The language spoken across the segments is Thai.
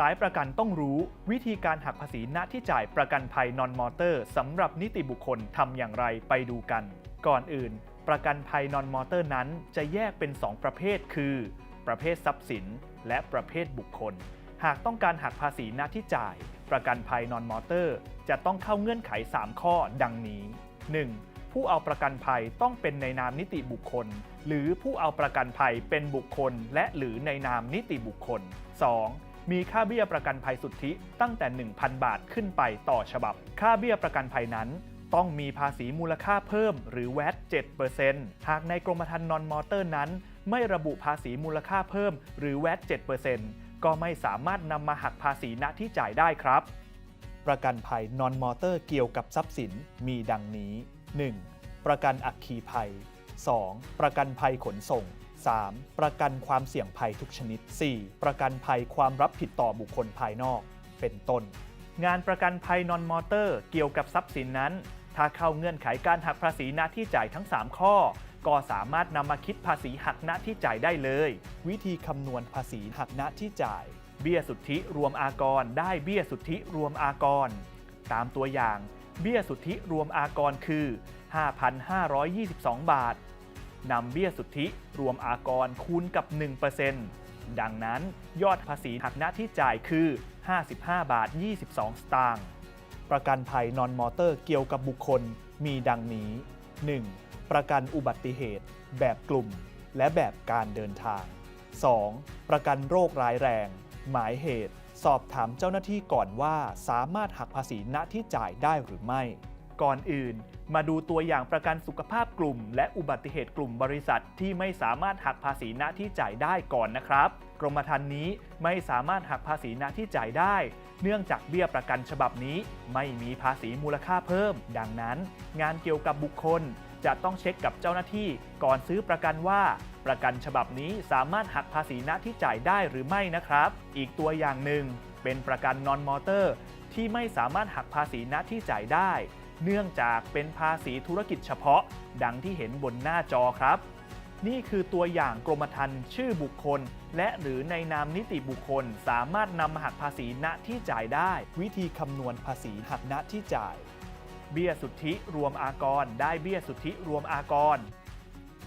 สายประกันต้องรู้ วิธีการหักภาษีณที่จ่ายประกันภัยนอนมอเตอร์สำหรับนิติบุคคลทำอย่างไรไปดูกัน ก่อนอื่น ประกันภัยนอนมอเตอร์นั้นจะแยกเป็น 2 ประเภท คือ ประเภททรัพย์สิน และประเภทบุคคล หากต้องการหักภาษีณที่จ่าย ประกันภัยนอนมอเตอร์ จะต้องเข้าเงื่อนไข 3 ข้อดังนี้ 1. ผู้เอาประกันภัยต้องเป็นในนามนิติบุคคล หรือผู้เอาประกันภัยเป็นบุคคล และหรือในนามนิติบุคคล 2. มีค่าเบี้ยประกันภัยสุทธิตั้งแต่ 1,000 บาทขึ้นไปต่อฉบับ ค่าเบี้ยประกันภัยนั้น ต้องมีภาษีมูลค่าเพิ่มหรือแวต7%หากในกรมธรรม์นอนมอเตอร์นั้น ไม่ระบุภาษีมูลค่าเพิ่มหรือแวต7%ก็ไม่สามารถนำมาหักภาษีณที่จ่ายได้ครับ ประกันภัยนอนมอเตอร์เกี่ยวกับทรัพย์สินมีดังนี้ 1. ประกันอัคคีภัย 2. ประกันภัยขนส่ง 3. ประกันความเสี่ยงภัยทุกชนิด 4. ประกันภัยความรับผิดต่อบุคคลภายนอก เป็นต้น งานประกันภัยนอนมอเตอร์เกี่ยวกับทรัพย์สินนั้น ถ้าเข้าเงื่อนไขการหักภาษีหน้าที่จ่ายทั้ง 3 ข้อ ก็สามารถนำมาคิดภาษีหักหน้าที่จ่ายได้เลย วิธีคำนวณภาษีหักหน้าที่จ่าย เบี้ยสุทธิรวมอากร ได้เบี้ยสุทธิรวมอากร ตามตัวอย่าง เบี้ยสุทธิรวมอากรคือ 5,522 บาท นำเบี้ยสุทธิ รวมอากรคูณกับ 1%ดังนั้นยอดภาษีหักหน้าที่จ่ายคือ 55 บาท 22 สตางค์ประกันภัยนอนมอเตอร์เกี่ยวกับบุคคลมีดังนี้ 1. ประกันอุบัติเหตุ แบบกลุ่ม และแบบการเดินทาง 2. ประกันโรคร้ายแรง หมายเหตุ สอบถามเจ้าหน้าที่ก่อนว่าสามารถหักภาษีณที่จ่ายได้หรือไม่ ก่อนอื่น มาดูตัวอย่างประกันสุขภาพกลุ่ม และอุบัติเหตุกลุ่มบริษัท ที่ไม่สามารถหักภาษีณที่จ่ายได้ก่อนนะครับกรมธรรม์นี้ไม่สามารถหักภาษีณที่จ่ายได้ เนื่องจากเบี้ยประกันฉบับนี้ไม่มีภาษีมูลค่าเพิ่ม ดังนั้น งานเกี่ยวกับบุคคล จะต้องเช็คกับเจ้าหน้าที่ก่อนซื้อประกันว่า ประกันฉบับนี้สามารถหักภาษีณที่จ่ายได้หรือไม่นะครับ อีกตัวอย่างหนึ่งเป็นประกันนอนมอเตอร์ที่ไม่สามารถหักภาษีณที่จ่ายได้ เนื่องจากเป็นภาษีธุรกิจเฉพาะ ดังที่เห็นบนหน้าจอครับ นี่คือตัวอย่างกรมธรรม์ชื่อบุคคล และหรือในนามนิติบุคคลสามารถนำมาหักภาษีณที่จ่ายได้ วิธีคำนวณภาษีหักณที่จ่าย เบี้ยสุทธิรวมอากร ได้เบี้ยสุทธิรวมอากร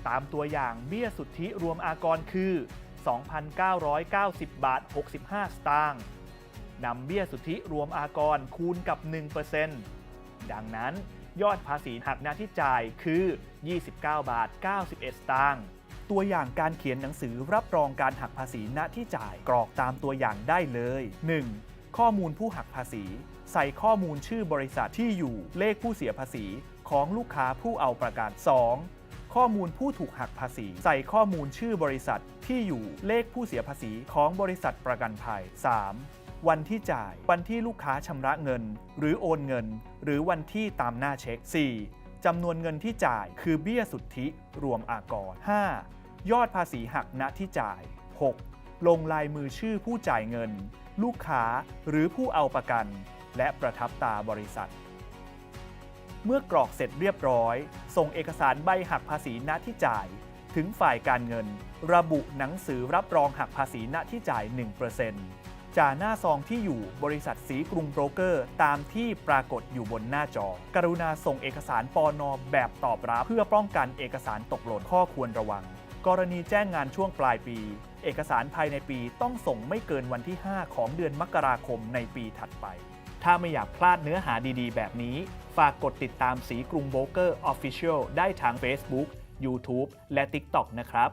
ตามตัวอย่างเบี้ยสุทธิรวมอากรคือ 2,990 บาท 65 สตางค์นำเบี้ยสุทธิรวมอากรคูณกับ 1% ดังนั้น ยอดภาษีหักหน้าที่จ่ายคือ 29 บาท 91 สตางค์ตัวอย่างการเขียนหนังสือรับรองการหักภาษีณที่จ่ายกรอกตามตัวอย่างได้เลย 1. ข้อมูลผู้หักภาษี ใส่ข้อมูลชื่อบริษัทที่อยู่ เลขผู้เสียภาษีของลูกค้าผู้เอาประกัน 2. ข้อมูลผู้ถูกหักภาษี ใส่ข้อมูลชื่อบริษัทที่อยู่ เลขผู้เสียภาษีของบริษัทประกันภัย 3. วันที่จ่าย วันที่ลูกค้าชำระเงิน หรือโอนเงิน หรือวันที่ตามหน้าเช็ค 4. จำนวนเงินที่จ่ายคือเบี้ยสุทธิรวมอากร 5. ยอดภาษีหักณที่จ่าย 6. ลงลายมือชื่อผู้จ่ายเงิน ลูกค้าหรือผู้เอาประกัน และประทับตาบริษัท เมื่อกรอกเสร็จเรียบร้อย ส่งเอกสารใบหักภาษีณที่จ่ายถึงฝ่ายการเงิน ระบุหนังสือรับรองหักภาษีณที่จ่าย 1% จ่าหน้าซองที่อยู่บริษัทสีกรุงโบรกเกอร์ ตามที่ปรากฏอยู่บนหน้าจอ กรุณาส่งเอกสารปอนอแบบตอบรับ เพื่อป้องกันเอกสารตกหล่นข้อควรระวัง กรณีแจ้งงานช่วงปลายปี เอกสารภายในปีต้องส่งไม่เกินวันที่ 5 ของเดือนมกราคมในปีถัดไป ถ้าไม่อยากพลาดเนื้อหาดีๆ แบบนี้ ฝากกดติดตามสีกรุงโบรกเกอร์ Official ได้ทาง Facebook YouTube และ TikTok นะครับ